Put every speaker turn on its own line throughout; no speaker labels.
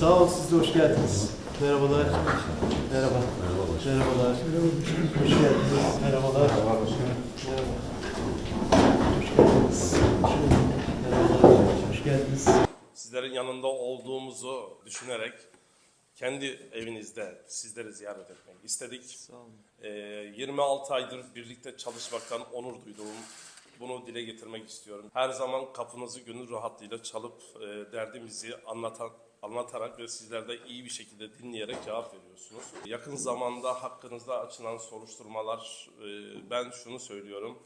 Sağ ol, siz de hoş geldiniz. Merhabalar. Merhaba. Merhabalar. Hoş geldiniz. Merhabalar. Merhaba. Hoş geldiniz. Merhabalar. Hoş geldiniz.
sizlerin yanında olduğumuzu düşünerek kendi evinizde sizleri ziyaret etmek istedik.
Sağ olun.
Ee, 26 aydır birlikte çalışmaktan onur duydum. Bunu dile getirmek istiyorum. Her zaman kapınızı gönül rahatlığıyla çalıp e, derdimizi anlatan anlatarak ve sizler de iyi bir şekilde dinleyerek cevap veriyorsunuz. Yakın zamanda hakkınızda açılan soruşturmalar e, ben şunu söylüyorum.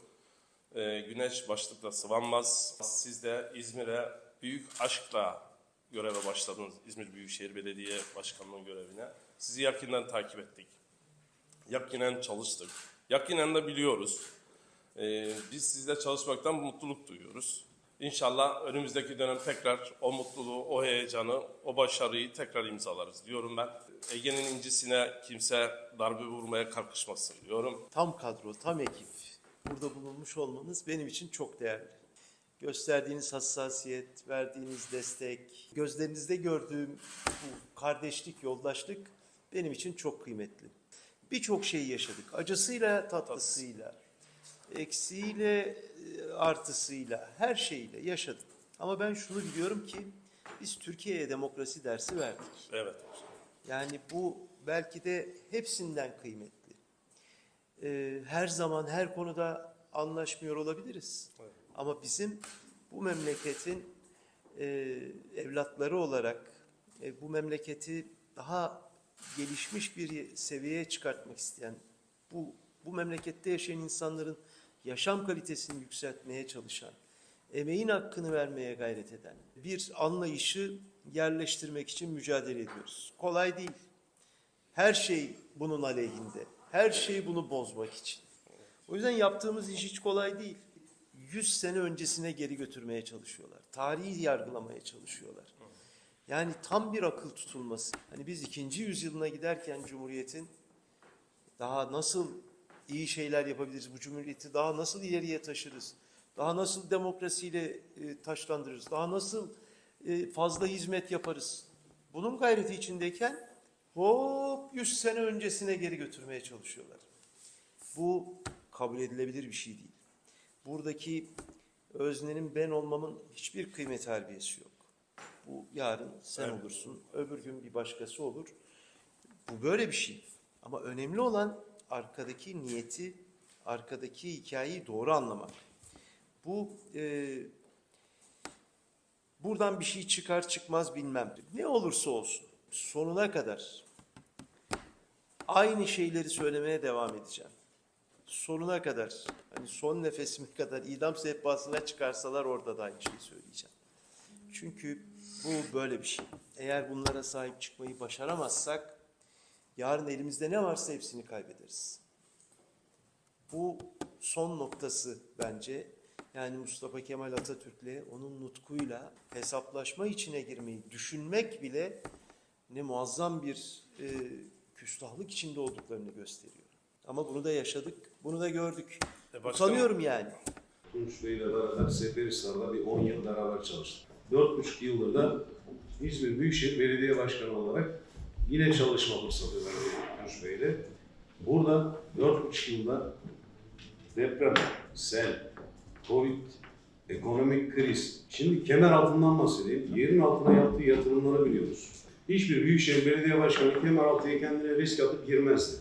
E, güneş başlıkla sıvanmaz. Siz de İzmir'e büyük aşkla göreve başladınız. İzmir Büyükşehir Belediye Başkanlığı görevine. Sizi yakından takip ettik. Yakinen çalıştık. Yakinen de biliyoruz. E, biz sizle çalışmaktan mutluluk duyuyoruz. İnşallah önümüzdeki dönem tekrar o mutluluğu, o heyecanı, o başarıyı tekrar imzalarız diyorum ben. Ege'nin incisine kimse darbe vurmaya kalkışmasın diyorum.
Tam kadro, tam ekip burada bulunmuş olmanız benim için çok değerli. Gösterdiğiniz hassasiyet, verdiğiniz destek, gözlerinizde gördüğüm bu kardeşlik, yoldaşlık benim için çok kıymetli. Birçok şeyi yaşadık. Acısıyla, tatlısıyla, eksiğiyle, e, artısıyla, her şeyle yaşadık. Ama ben şunu biliyorum ki biz Türkiye'ye demokrasi dersi verdik.
Evet.
Yani bu belki de hepsinden kıymetli. Ee, her zaman her konuda anlaşmıyor olabiliriz. Ama bizim bu memleketin e, evlatları olarak e, bu memleketi daha gelişmiş bir seviyeye çıkartmak isteyen, bu bu memlekette yaşayan insanların yaşam kalitesini yükseltmeye çalışan, emeğin hakkını vermeye gayret eden bir anlayışı yerleştirmek için mücadele ediyoruz. Kolay değil. Her şey bunun aleyhinde. Her şey bunu bozmak için. O yüzden yaptığımız iş hiç kolay değil. 100 sene öncesine geri götürmeye çalışıyorlar. Tarihi yargılamaya çalışıyorlar. Yani tam bir akıl tutulması. Hani biz ikinci yüzyılına giderken Cumhuriyet'in daha nasıl iyi şeyler yapabiliriz, bu cumhuriyeti daha nasıl ileriye taşırız, daha nasıl demokrasiyle e, taşlandırırız, daha nasıl e, fazla hizmet yaparız. Bunun gayreti içindeyken hop 100 sene öncesine geri götürmeye çalışıyorlar. Bu kabul edilebilir bir şey değil. Buradaki öznenin ben olmamın hiçbir kıymet harbiyesi yok. Bu yarın sen
Evet.
olursun, öbür gün bir başkası olur. Bu böyle bir şey. Ama önemli olan arkadaki niyeti, arkadaki hikayeyi doğru anlamak. Bu e, buradan bir şey çıkar çıkmaz bilmem. Ne olursa olsun sonuna kadar aynı şeyleri söylemeye devam edeceğim. Sonuna kadar, hani son nefesime kadar idam sehpasına çıkarsalar orada da aynı şeyi söyleyeceğim. Çünkü bu böyle bir şey. Eğer bunlara sahip çıkmayı başaramazsak yarın elimizde ne varsa hepsini kaybederiz. Bu son noktası bence. Yani Mustafa Kemal Atatürk'le onun nutkuyla hesaplaşma içine girmeyi düşünmek bile ne muazzam bir e, küstahlık içinde olduklarını gösteriyor. Ama bunu da yaşadık, bunu da gördük.
E
Utanıyorum yani.
Tunç Bey ile beraber Seferihisar'da bir 10 yıl beraber çalıştık. 4,5 yıldır da İzmir Büyükşehir Belediye Başkanı olarak yine çalışma fırsatı verdi Tunç Bey ile. Burada 4,5 yılda deprem, sel, Covid, ekonomik kriz. Şimdi kemer altından bahsedeyim. Yerin altına yaptığı yatırımları biliyoruz. Hiçbir Büyükşehir Belediye Başkanı kemer altıya kendine risk atıp girmezdi.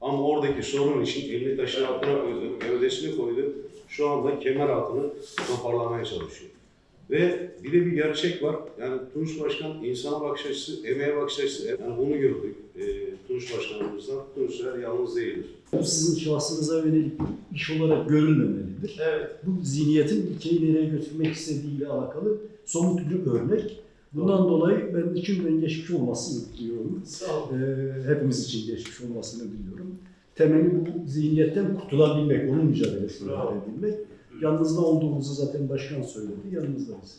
Ama oradaki sorun için elini taşın altına koydu, gövdesini koydu. Şu anda kemer altını toparlamaya çalışıyor. Ve bir de bir gerçek var. Yani Tunç Başkan insana bakış açısı, emeğe bakış açısı. Yani bunu gördük e, Tunç Başkanımızdan. Tunçlar yalnız değildir.
Bu sizin şahsınıza yönelik bir iş olarak görülmemelidir.
Evet.
Bu zihniyetin ülkeyi nereye götürmek istediğiyle alakalı somut bir örnek. Bundan dolayı ben içimden geçmiş olmasını diliyorum.
Sağ olun.
Ee, hepimiz için geçmiş olmasını diliyorum. Temeli bu zihniyetten kurtulabilmek, onun mücadelesini
Bravo.
Yalnızda olduğumuzu zaten başkan söyledi, yanınızdayız.